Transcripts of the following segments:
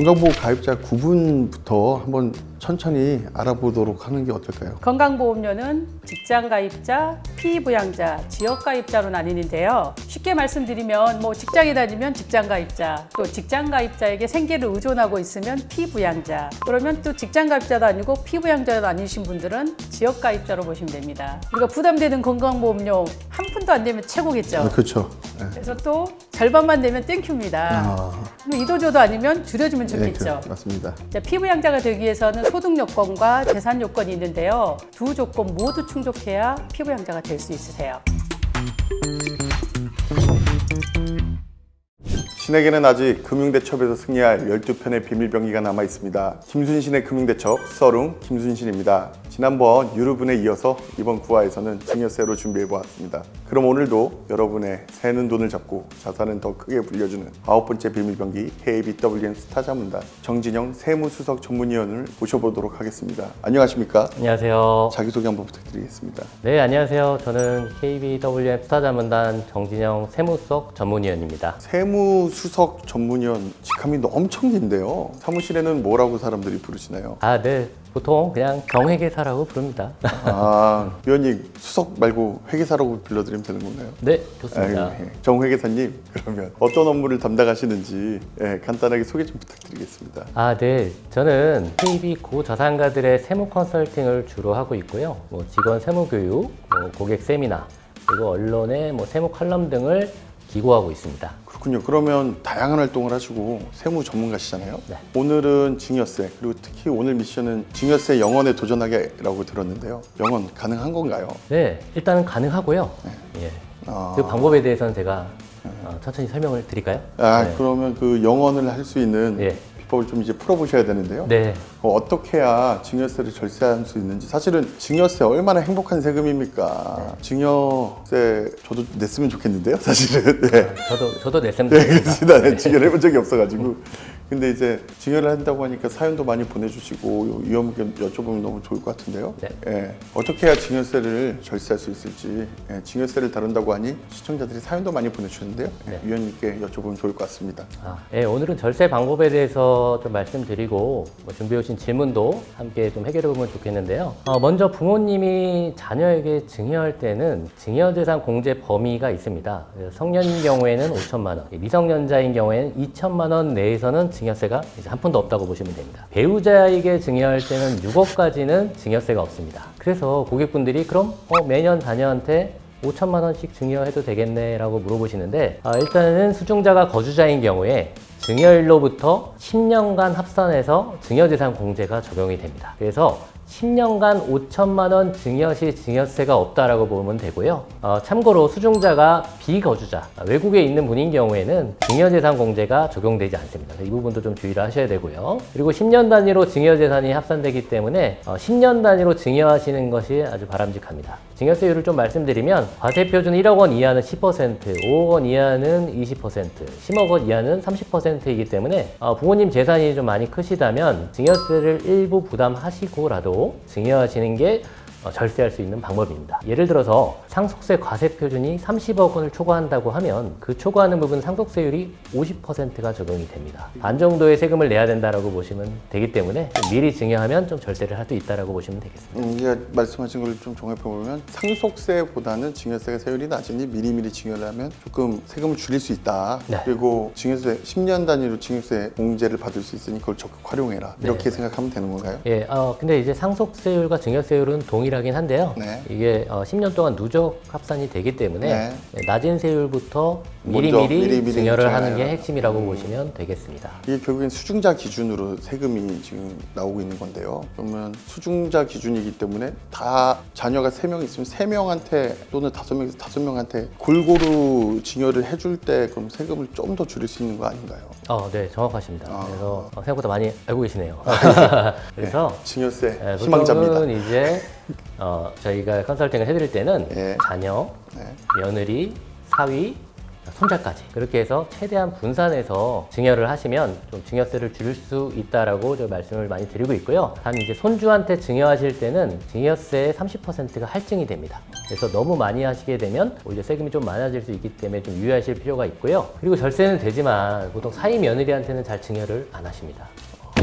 건강보험 가입자 구분부터 한번 천천히 알아보도록 하는 게 어떨까요? 건강보험료는 직장 가입자, 피부양자, 지역 가입자로 나뉘는데요. 쉽게 말씀드리면 뭐 직장에 다니면 직장가입자, 또 직장가입자에게 생계를 의존하고 있으면 피부양자, 그러면 또 직장가입자도 아니고 피부양자도 아니신 분들은 지역가입자로 보시면 됩니다. 그리고 부담되는 건강보험료 한 푼도 안 되면 최고겠죠. 아, 그렇죠. 네. 그래서 또 절반만 되면 땡큐입니다. 아, 이도저도 아니면 줄여주면 네, 좋겠죠. 그, 맞습니다. 자, 피부양자가 되기 위해서는 소득 요건과 재산 요건이 있는데요. 두 조건 모두 충족해야 피부양자가 될 수 있으세요. 신에게는 아직 금융대첩에서 승리할 12편의 비밀병기가 남아 있습니다. 김순신의 금융대첩 서룽 김순신입니다. 지난번 유르분에 이어서 이번 구화에서는 증여세로 준비해 보았습니다. 그럼 오늘도 여러분의 새는 돈을 잡고 자산은 더 크게 불려주는 아홉 번째 비밀병기 KBWM 스타자문단 정진영 세무수석 전문위원을 모셔보도록 하겠습니다. 안녕하십니까? 안녕하세요. 자기소개 한번 부탁드리겠습니다. 네, 안녕하세요. 저는 KBWM 스타자문단 정진영 세무석 전문위원입니다. 세무수석 전문위원 직함이 엄청 긴데요. 사무실에는 뭐라고 사람들이 부르시나요? 아, 네. 보통 그냥 정회계사라고 부릅니다. 아, 위원님 수석 말고 회계사라고 불러드리면 되는 건가요? 네, 좋습니다. 아유, 예. 정 회계사님 그러면 어떤 업무를 담당하시는지 예, 간단하게 소개 좀 부탁드리겠습니다. 아, 네. 저는 KB 고자산가들의 세무 컨설팅을 주로 하고 있고요. 뭐 직원 세무 교육, 뭐 고객 세미나, 그리고 언론의 뭐 세무 칼럼 등을 기고하고 있습니다. 그렇군요. 그러면 다양한 활동을 하시고 세무 전문가시잖아요. 네. 오늘은 증여세 그리고 특히 오늘 미션은 증여세 영원에 도전하게라고 들었는데요. 영원 가능한 건가요? 네, 일단은 가능하고요. 예. 아, 그 방법에 대해서는 제가 어, 천천히 설명을 드릴까요? 아, 네. 그러면 그 영원을 할 수 있는 예. 비법을 좀 이제 풀어보셔야 되는데요. 네. 어, 어떻게 해야 증여세를 절세할 수 있는지 사실은 증여세 얼마나 행복한 세금입니까? 증여세 저도 냈으면 좋겠는데요, 사실은. 네. 저도 저도 냈으면 네. 그렇습니다. 네, 증여를 해본 적이 없어가지고. 근데 이제 증여를 한다고 하니까 사연도 많이 보내주시고 위험하게 여쭤보면 너무 좋을 것 같은데요. 네. 예, 어떻게 해야 증여세를 절세할 수 있을지 예, 증여세를 다룬다고 하니 시청자들이 사연도 많이 보내주셨는데요. 예, 네. 위원님께 여쭤보면 좋을 것 같습니다. 아, 예, 오늘은 절세 방법에 대해서 좀 말씀드리고 뭐 준비해 오신 질문도 함께 좀 해결해 보면 좋겠는데요. 어, 먼저 부모님이 자녀에게 증여할 때는 증여재산 공제 범위가 있습니다. 성년인 경우에는 5천만 원, 미성년자인 경우에는 2천만 원 내에서는 증여세가 이제 한 푼도 없다고 보시면 됩니다. 배우자에게 증여할 때는 6억까지는 증여세가 없습니다. 그래서 고객분들이 그럼 어, 매년 자녀한테 5천만 원씩 증여해도 되겠네라고 물어보시는데 아, 일단은 수중자가 거주자인 경우에 증여일로부터 10년간 합산해서 증여재산 공제가 적용이 됩니다. 그래서 10년간 5천만 원 증여 시 증여세가 없다라고 보면 되고요. 어, 참고로 수중자가 비거주자, 아, 외국에 있는 분인 경우에는 증여재산 공제가 적용되지 않습니다. 이 부분도 좀 주의를 하셔야 되고요. 그리고 10년 단위로 증여재산이 합산되기 때문에 어, 10년 단위로 증여하시는 것이 아주 바람직합니다. 증여세율을 좀 말씀드리면 과세 표준 1억 원 이하는 10%, 5억 원 이하는 20%, 10억 원 이하는 30%이기 때문에 어, 부모님 재산이 좀 많이 크시다면 증여세를 일부 부담하시고라도 증여하시는 게 어, 절세할 수 있는 방법입니다. 예를 들어서 상속세 과세 표준이 30억 원을 초과한다고 하면 그 초과하는 부분 상속세율이 50%가 적용이 됩니다. 반 정도의 세금을 내야 된다라고 보시면 되기 때문에 좀 미리 증여하면 좀 절세를 할 수 있다라고 보시면 되겠습니다. 음, 이게 말씀하신 걸 좀 종합해 보면 상속세보다는 증여세가 세율이 낮으니 미리미리 증여를 하면 조금 세금을 줄일 수 있다. 네. 그리고 증여세 10년 단위로 증여세 공제를 받을 수 있으니 그걸 적극 활용해라. 네. 이렇게 생각하면 되는 건가요? 예, 어, 근데 이제 상속세율과 증여세율은 동일 하긴 한데요. 네. 이게 어, 10년 동안 누적 합산이 되기 때문에 네. 예, 낮은 세율부터 미리미리 미리미리 증여를 하는 게. 핵심이라고 음. 보시면 되겠습니다. 이게 결국엔 수중자 기준으로 세금이 지금 나오고 있는 건데요. 그러면 수중자 기준이기 때문에 다 자녀가 세명 있으면 세 명한테 또는 다섯 명에서 다섯 명한테 골고루 증여를 해줄 때 그럼 세금을 좀 더 줄일 수 있는 거 아닌가요? 어, 네, 정확하십니다. 아. 그래서 어, 생각보다 많이 알고 계시네요. 그래서 증여세 예, 희망자입니다. 이제 어, 저희가 컨설팅을 해드릴 때는 예. 자녀, 네. 며느리, 사위, 손자까지 그렇게 해서 최대한 분산해서 증여를 하시면 좀 증여세를 줄일 수 있다라고 저 말씀을 많이 드리고 있고요. 단 이제 손주한테 증여하실 때는 증여세의 30%가 할증이 됩니다. 그래서 너무 많이 하시게 되면 오히려 세금이 좀 많아질 수 있기 때문에 좀 유의하실 필요가 있고요. 그리고 절세는 되지만 보통 사위 며느리한테는 잘 증여를 안 하십니다.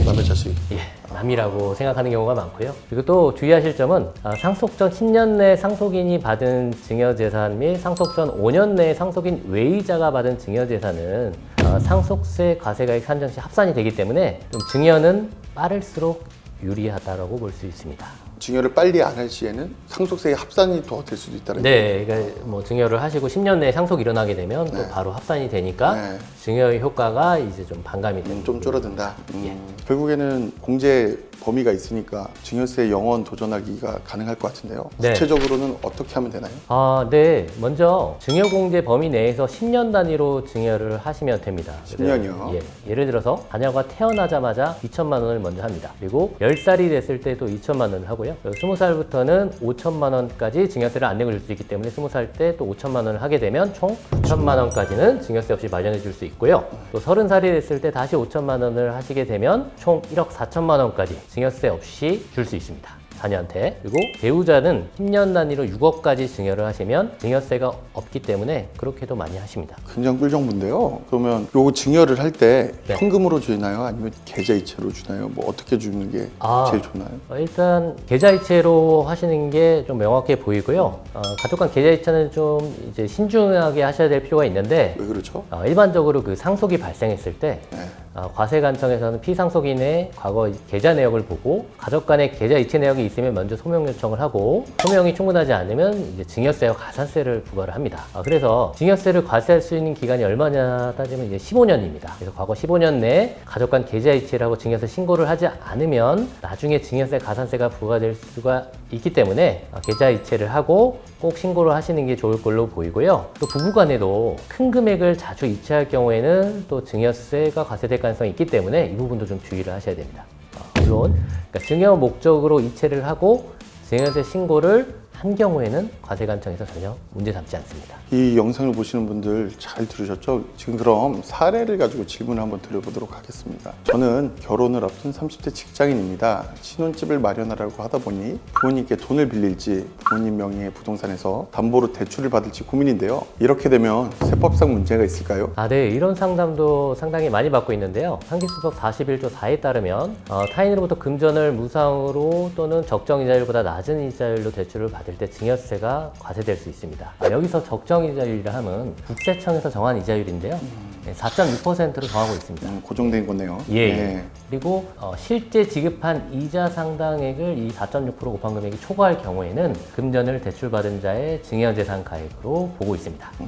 남의 자식. 예, 남이라고 생각하는 경우가 많고요. 그리고 또 주의하실 점은 아, 상속 전 10년 내 상속인이 받은 증여재산 및 상속 전 5년 내 상속인 외의자가 받은 증여재산은 아, 상속세 과세가액 산정 시 합산이 되기 때문에 좀 증여는 빠를수록 유리하다라고 볼수 있습니다. 증여를 빨리 안 할 시에는 상속세의 합산이 더 될 수도 있다는 네, 그러니까 뭐 증여를 하시고 10년 내에 상속이 일어나게 되면 또 바로 합산이 되니까 네. 증여의 효과가 이제 좀 반감이 됩니다. 음, 좀 줄어든다. 음. 예. 결국에는 공제 범위가 있으니까 증여세 영원 도전하기가 가능할 것 같은데요. 네. 구체적으로는 어떻게 하면 되나요? 아, 네. 먼저 증여공제 범위 내에서 10년 단위로 증여를 하시면 됩니다. 10년 이요? 예. 예를 들어서 자녀가 태어나자마자 2천만 원을 먼저 합니다. 그리고 10살이 됐을 때도 2천만 원을 하고요. 20살부터는 5천만 원까지 증여세를 안 내고 줄 수 있기 때문에 20살 때 또 5천만 원을 하게 되면 총 9천만 원까지는 증여세 없이 마련해 줄 수 있고요. 또 30살이 됐을 때 다시 5천만 원을 하시게 되면 총 1억 4천만 원까지 증여세 없이 줄 수 있습니다. 자녀한테 그리고 배우자는 10년 단위로 6억까지 증여를 하시면 증여세가 없기 때문에 그렇게도 많이 하십니다. 굉장히 꿀정부인데요. 그러면 요거 증여를 할 때 네. 현금으로 주나요? 아니면 계좌이체로 주나요? 뭐 어떻게 주는 게 아. 제일 좋나요? 어, 일단 계좌이체로 하시는 게 좀 명확해 보이고요. 어, 가족 간 계좌이체는 좀 이제 신중하게 하셔야 될 필요가 있는데 왜 그렇죠? 어, 일반적으로 그 상속이 발생했을 때 네. 어, 과세관청에서는 피상속인의 과거 계좌 내역을 보고 가족 간의 계좌 이체 내역이 있으면 먼저 소명 요청을 하고 소명이 충분하지 않으면 이제 증여세와 가산세를 부과를 합니다. 어, 그래서 증여세를 과세할 수 있는 기간이 얼마냐 따지면 이제 15년입니다. 그래서 과거 15년 내에 가족 간 계좌 이체를 하고 증여세 신고를 하지 않으면 나중에 증여세 가산세가 부과될 수가 있기 때문에 어, 계좌 이체를 하고 꼭 신고를 하시는 게 좋을 걸로 보이고요. 또 부부간에도 큰 금액을 자주 이체할 경우에는 또 증여세가 과세될 가능성이 있기 때문에 이 부분도 좀 주의를 하셔야 됩니다. 어, 물론 그러니까 증여 목적으로 이체를 하고 증여세 신고를 한 경우에는 과세관청에서 전혀 문제 삼지 않습니다. 이 영상을 보시는 분들 잘 들으셨죠? 지금 그럼 사례를 가지고 질문을 한번 드려보도록 하겠습니다. 저는 결혼을 앞둔 30대 직장인입니다. 신혼집을 마련하려고 하다 보니 부모님께 돈을 빌릴지 부모님 명의의 부동산에서 담보로 대출을 받을지 고민인데요. 이렇게 되면 세법상 문제가 있을까요? 아, 네. 이런 상담도 상당히 많이 받고 있는데요. 상기수법 41조 4에 따르면 어, 타인으로부터 금전을 무상으로 또는 적정 이자율보다 낮은 이자율로 대출을 받을 때 증여세가 과세될 수 있습니다. 아, 여기서 적정 이자율이라 하면 국세청에서 정한 이자율인데요. 네, 4.6%로 정하고 있습니다. 음, 고정된 거네요. 예. 네. 그리고 어, 실제 지급한 이자 상당액을 이 4.6% 곱한 금액이 초과할 경우에는 금전을 대출받은 자의 증여재산 가액으로 보고 있습니다. 예,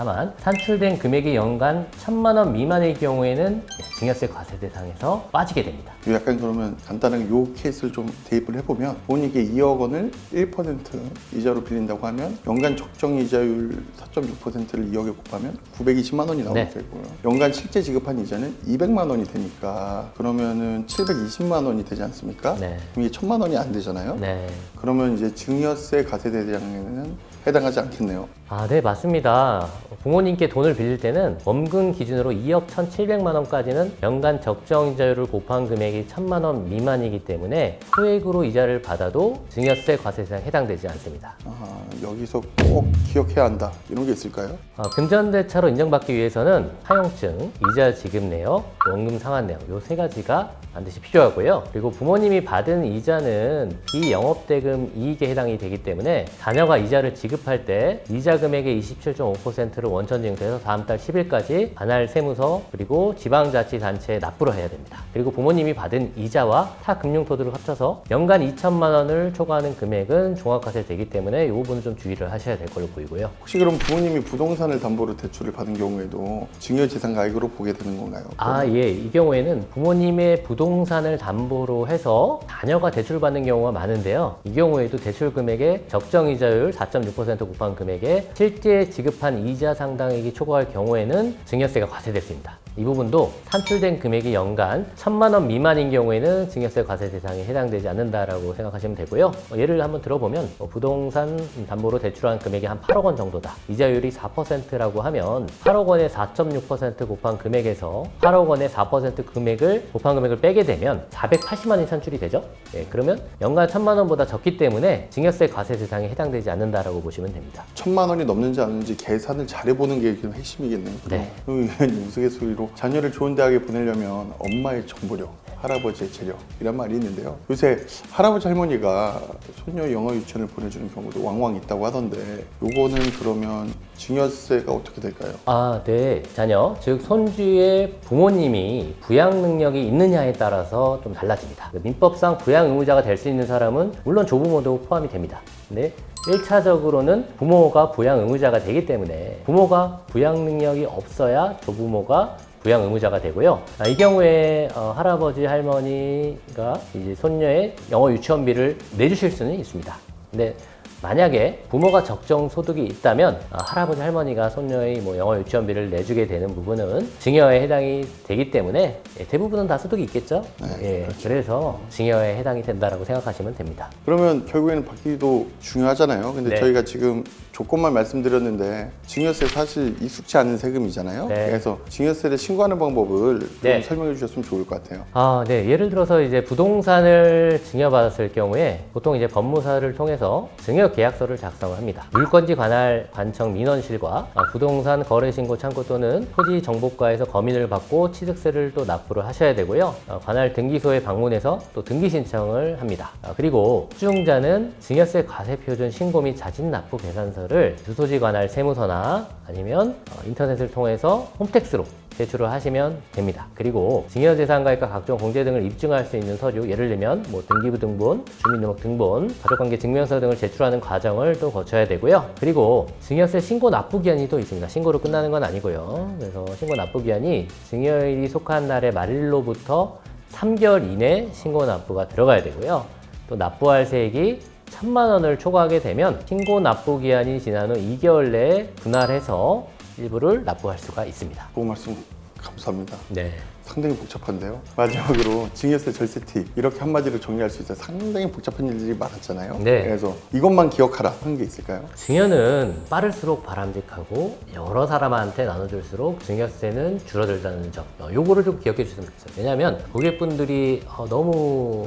다만 산출된 금액이 연간 1천만 원 미만의 경우에는 예, 증여세 과세 대상에서 빠지게 됩니다. 약간 그러면 간단하게 요 케이스를 좀 대입을 해보면 부모님께 2억 원을 1% 이자로 빌린다고 하면 연간 적정 이자율 4.6%를 2억에 곱하면 920만 원이 나오게 네. 되고요. 연간 실제 지급한 이자는 200만 원이 되니까 그러면은 720만 원이 되지 않습니까? 네. 그럼 이게 1000만 원이 안 되잖아요. 네. 그러면 이제 증여세 과세 대상에는 해당하지 않겠네요. 아, 네, 맞습니다. 부모님께 돈을 빌릴 때는 원금 기준으로 2억 1,700만 원까지는 연간 적정 이자율을 곱한 금액이 1,000만 원 미만이기 때문에 소액으로 이자를 받아도 증여세 과세 대상에 해당되지 않습니다. 아, 여기서 꼭 기억해야 한다. 이런 게 있을까요? 어, 금전대차로 인정받기 위해서는 사용증, 이자 지급 내역, 원금 상환 내역 요 세 가지가 반드시 필요하고요. 그리고 부모님이 받은 이자는 비영업대금 이익에 해당이 되기 때문에 자녀가 이자를 지급할 때 이자 금액의 27.5%를 원천 징수해서 다음 달 10일까지 관할 세무서 그리고 지방자치단체에 납부를 해야 됩니다. 그리고 부모님이 받은 이자와 타 금융토들을 합쳐서 연간 2천만 원을 초과하는 금액은 종합과세 되기 때문에 이 부분은 좀 주의를 하셔야 될 걸로 보이고요. 혹시 그럼 부모님이 부동산을 담보로 대출을 받은 경우에도 증여재산 가액으로 보게 되는 건가요? 아, 예. 이 경우에는 부모님의 부동 산을 담보로 해서 자녀가 대출받는 경우가 많은데요. 이 경우에도 대출 금액의 적정 이자율 4.6% 곱한 금액에 실제 지급한 이자 상당액이 초과할 경우에는 증여세가 있습니다. 이 부분도 산출된 금액이 연간 천만 원 미만인 경우에는 증여세 과세 대상에 해당되지 않는다라고 생각하시면 되고요. 어, 예를 한번 들어보면 어, 부동산 담보로 대출한 금액이 한 8억 원 정도다. 이자율이 4%라고 하면 8억 원의 4.6% 곱한 금액에서 8억 원의 4% 금액을 곱한 금액을 빼게 되면 480만 원이 산출이 되죠. 예, 그러면 연간 천만 원보다 적기 때문에 증여세 과세 대상에 해당되지 않는다라고 보시면 됩니다. 천만 원이 넘는지 안 넘는지 계산을 잘해보는 게 지금 핵심이겠네요. 네. 우스갯소리로 자녀를 좋은 대학에 보내려면 엄마의 정보력, 할아버지의 재력 이란 말이 있는데요. 요새 할아버지 할머니가 손녀 영어 유치원을 보내주는 경우도 왕왕 있다고 하던데 요거는 그러면 증여세가 어떻게 될까요? 아, 네. 자녀, 즉 손주의 부모님이 부양 능력이 있느냐에 따라서 좀 달라집니다. 민법상 부양 의무자가 될 수 있는 사람은 물론 조부모도 포함이 됩니다. 근데 1차적으로는 부모가 부양 의무자가 되기 때문에 부모가 부양 능력이 없어야 조부모가 부양 의무자가 되고요. 아, 이 경우에 어, 할아버지 할머니가 이제 손녀의 영어 유치원비를 내주실 수는 있습니다. 근데 만약에 부모가 적정 소득이 있다면 아, 할아버지 할머니가 손녀의 뭐 영어 유치원비를 내주게 되는 부분은 증여에 해당이 되기 때문에 예, 대부분은 다 소득이 있겠죠. 예, 그래서 증여에 해당이 된다라고 생각하시면 됩니다. 그러면 결국에는 받기도 중요하잖아요. 근데 네. 저희가 지금 조건만 말씀드렸는데 증여세 사실 익숙치 않은 세금이잖아요. 네. 그래서 증여세를 신고하는 방법을 좀 네. 설명해 주셨으면 좋을 것 같아요. 아, 네. 예를 들어서 이제 부동산을 증여받았을 경우에 보통 이제 법무사를 통해서 증여 계약서를 작성을 합니다. 물건지 관할 관청 민원실과 아, 부동산 거래 신고 창구 또는 토지 정보과에서 검인을 받고 취득세를 또 납부를 하셔야 되고요. 어, 관할 등기소에 방문해서 또 등기 신청을 합니다. 아, 그리고 수증자는 증여세 과세 표준 신고 및 자진 납부 계산서를 주소지 관할 세무서나 아니면 어, 인터넷을 통해서 홈택스로 제출을 하시면 됩니다. 그리고 증여재산가액과 각종 공제 등을 입증할 수 있는 서류, 예를 들면 뭐 등기부 등본, 주민등록 등본, 가족관계 증명서 등을 제출하는 과정을 또 거쳐야 되고요. 그리고 증여세 신고 납부 기한이 또 있습니다. 신고로 끝나는 건 아니고요. 그래서 신고 납부 기한이 증여일이 속한 날의 말일로부터 3개월 이내 신고 납부가 들어가야 되고요. 또 납부할 세액이 천만 원을 초과하게 되면 신고 납부 기한이 지난 후 2개월 내에 분할해서 일부를 납부할 수가 있습니다. 그 말씀 감사합니다. 네. 상당히 복잡한데요. 마지막으로 증여세 절세 팁 이렇게 한마디로 정리할 수 있어요. 상당히 복잡한 일들이 많았잖아요. 네. 그래서 이것만 기억하라 하는 게 있을까요? 증여는 빠를수록 바람직하고 여러 사람한테 나눠줄수록 증여세는 줄어들다는 점. 어, 요거를 좀 기억해 주셨으면 좋겠어요. 왜냐하면 고객분들이 어, 너무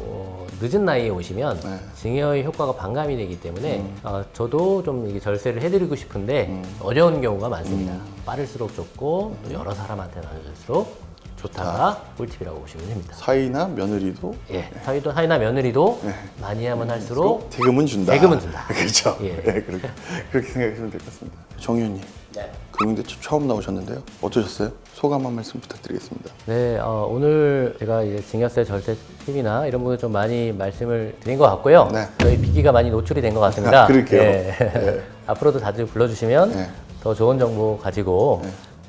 어, 늦은 나이에 오시면 네. 증여의 효과가 반감이 되기 때문에 어, 저도 좀 이게 절세를 해드리고 싶은데 어려운 경우가 많습니다. 빠를수록 좋고 또 여러 사람한테 나눠줄수록 좋다가 꿀팁이라고 보시면 됩니다. 사이나 며느리도 예, 사위도 사위나 며느리도 많이 하면 할수록 대금은 준다. 대금은 준다. 그렇죠. 예. 네, 그렇게, 그렇게 생각하시면 될 것 같습니다. 정 의원님, 네. 금융대책 처음 나오셨는데요. 어떠셨어요? 소감 한 말씀 부탁드리겠습니다. 네, 어, 오늘 제가 이제 증여세 절세 팁이나 이런 부분 좀 많이 말씀을 드린 것 같고요. 네. 저희 비기가 많이 노출이 된 것 같습니다. 아, 그럴게요. 네. 앞으로도 자주 불러주시면 네. 더 좋은 정보 가지고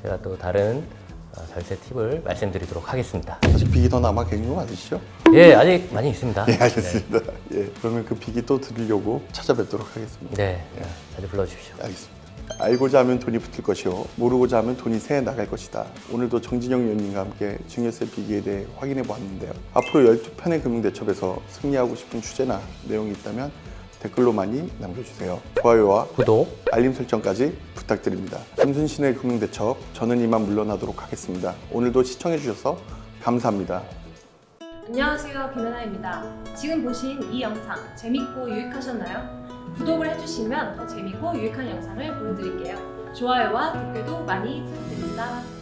제가 또 다른 어, 절세 팁을 말씀드리도록 하겠습니다. 아직 빅이 더 남아 계신 거 맞으시죠? 예, 아직 많이 있습니다. 예, 알겠습니다. 예, 그러면 그 빅이 또 드리려고 찾아뵙도록 하겠습니다. 네, 자주 불러주십시오. 알겠습니다. 알고자 하면 돈이 붙을 것이요 모르고자 하면 돈이 새어 나갈 것이다. 오늘도 정진영 위원님과 함께 증여세 비기에 대해 확인해 보았는데요. 앞으로 12편의 금융대첩에서 승리하고 싶은 주제나 내용이 있다면 댓글로 많이 남겨주세요. 좋아요와 구독, 알림 설정까지 부탁드립니다. 김순신의 금융대첩 저는 이만 물러나도록 하겠습니다. 오늘도 시청해 주셔서 감사합니다. 안녕하세요 김연아입니다. 지금 보신 이 영상 재밌고 유익하셨나요? 구독을 해주시면 더 재밌고 유익한 영상을 보여드릴게요. 좋아요와 댓글도 많이 부탁드립니다.